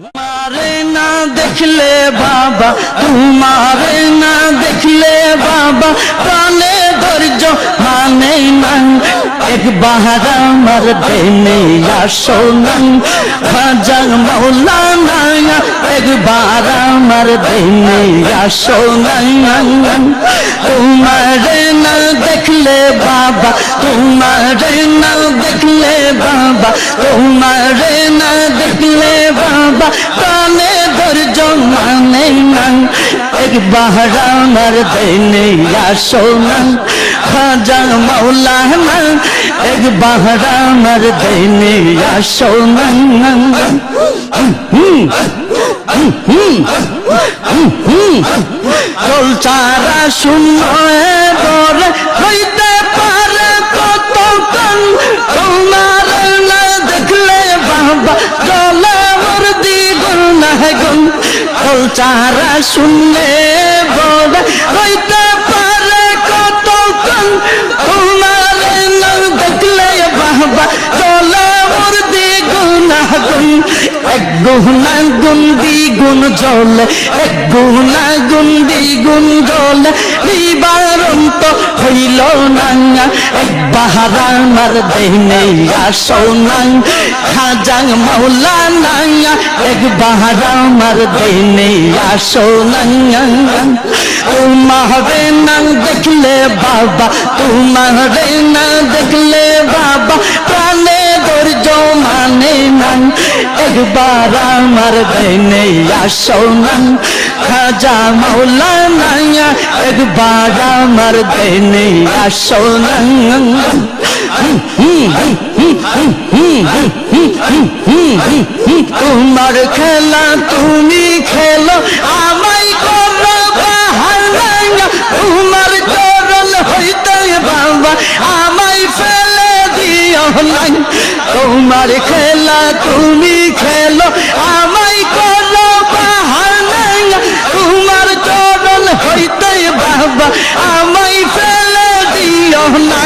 তোমারে না দেখলে বাবা, তোমারে না দেখলে বাবা, প্রাণে ধৈর্য মানে না। একবার আমার দেনে আসো না। খাজা মৌলানা একবার আমার দেনে আসো না। তোমারে না দেখলে বাবা, তোমারে না দেখলে বাবা, তোমারে না দেখলে বাবা প্রাণে ধৈর্য মানে না। একবার আমার দেনে আসো না। খাজা মৌলানা একবার আমার দেনে আসো না। চল শূন্য চারা শুনলে বরে হইতে এক গুণা গুণ দ্বিগুণ জলে এক গুণা গুণ দ্বিগুণ জলে নিবারন্ত হইল না এক বাহারা আমার দেনে আসো না খাজাং মৌলা না এক বাহারা আমার দেনে আসো না তোমারে না দেখলে বাবা, তোমারে না দেখলে বাবা, প্রাণে ধৈর্য মানে না একবার আমার দেনে আসো না। খাজা মৌলানা একবার আমার দেনে আসো না। তোমার খেলা তুমি খেলো, আমায় তোমার চরণ হইতে বাবা, আমায় ফেলে দিও তোমার খেলা তুমি আমায় ফেলে দিও না।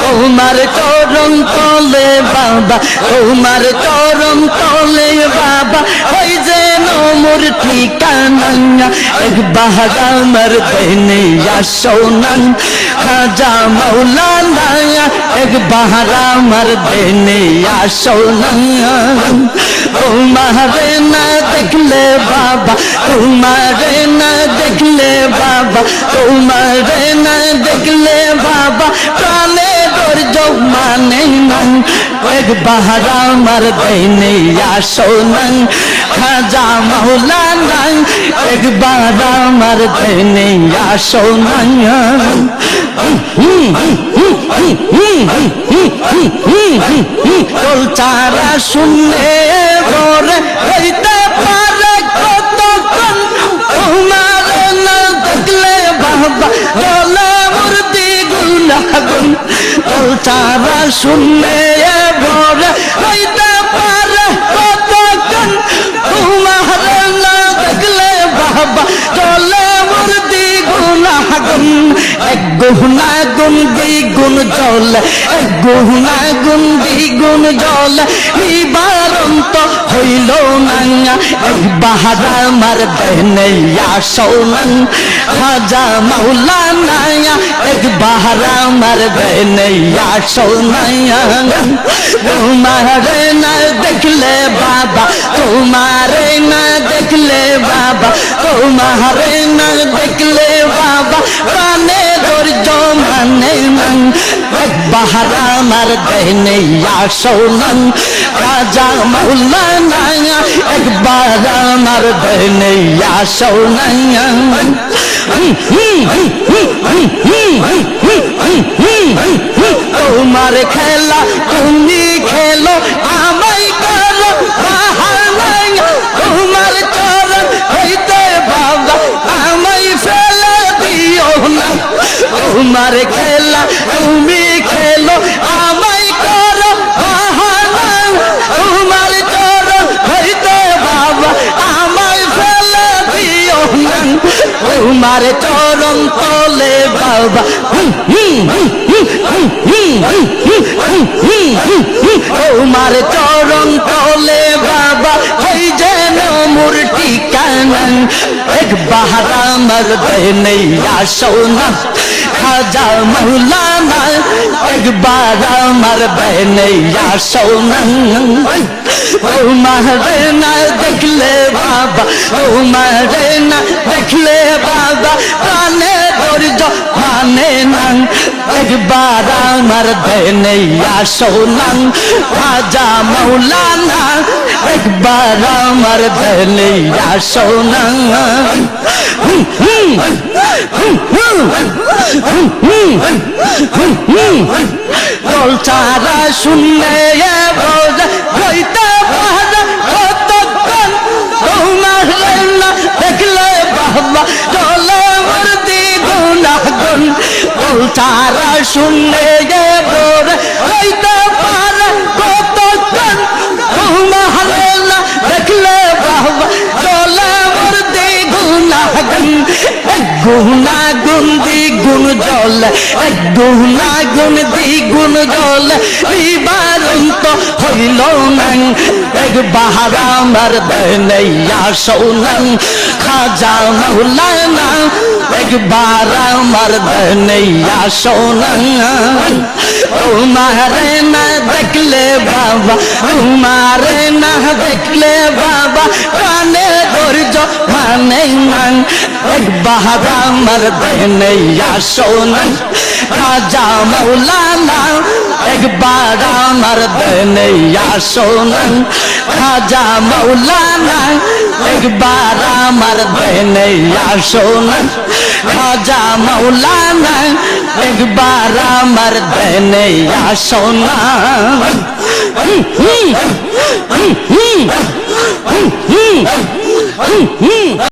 তোমার চরণ তলে বাবা, তোমার চরণ তলে বাবা, ওই যে মোর ঠিকানা। বাহার আমার দেনে আসো না। খাজা মৌলানা একবার আমার দেনে আসো না। তোমারে না দেখলে বাবা তোমারে না দেখলে বাবা তোমারে না দেখলে বাবা, প্রাণে ধৈর্য মানে না। একবার আমার দেনে আসো না। খাজা মৌলানা একবার আমার দেনে আসো না। তোল চারা শুনলে বরে হইতে পারে কত কন তোমার না দেখলে বাবা চলে মূর্তি গুণাগুণ তোল চারা শুনলে বরে হইতে গুন দ্বিগুণ জল এক গুনা দ্বিগুণ জল নিবারন্ত হইল না বাহারা মার দেনে আসো না খাজা মৌলানা এক বাহারা মার আসো না তোমারে না দেখলে বাবা, তোমারে না দেখলে বাবা, তোমারে না দেখলে বাবা মানে মান এক বাহারা আমার দেনে সোনন রাজা মৌলানা একবার আমার দেনে সোনন তোমার খেলা খেলা, তুমি খেলো, আমায় করো তোমার চরণ হইতে বাবা, আমায় ফেলে দিও না। তোমার চরণ তলে বাবা। তোমার চরণ তলে বাবা, ওই যেন না এক বাহার আমার দেনইয়া সোনা খাজা মৌলানা একবার আমার বেনইয়া সোনা ও মারে না দেখলে বাবা ও মারে না দেখলে বাবা প্রাণে ধৈর্য মানে না, একবার আমার বেনইয়া সোনা খাজা মৌলানা, একবার আমার হুম হুম দল চারা শুনলে হইতে চারা শুনলে গুণাগুণ দ্বিগুণ জল এক গুণাগুণ দ্বিগুণ জল, নিবারন্ত হইল নাং এক বাহার আমার দেনইয়া সৌনাং, খাজা মৌলানা একবার আমার দেনইয়া সৌনাং। তোমারে না দেখলে বাবা, তোমারে না দেখলে বাবা, কানে ধৈর্য মানে। মান বাহার আমার দেনইয়া সোনা রাজা মৌলানা। একবার আমার দেনইয়া সোনা রাজা মৌলানা। একবার আমার দেনইয়া সোনা রাজা মৌলানা। একবার আমার সোনা। হুম হুম হুম হুম হুম হুম হুম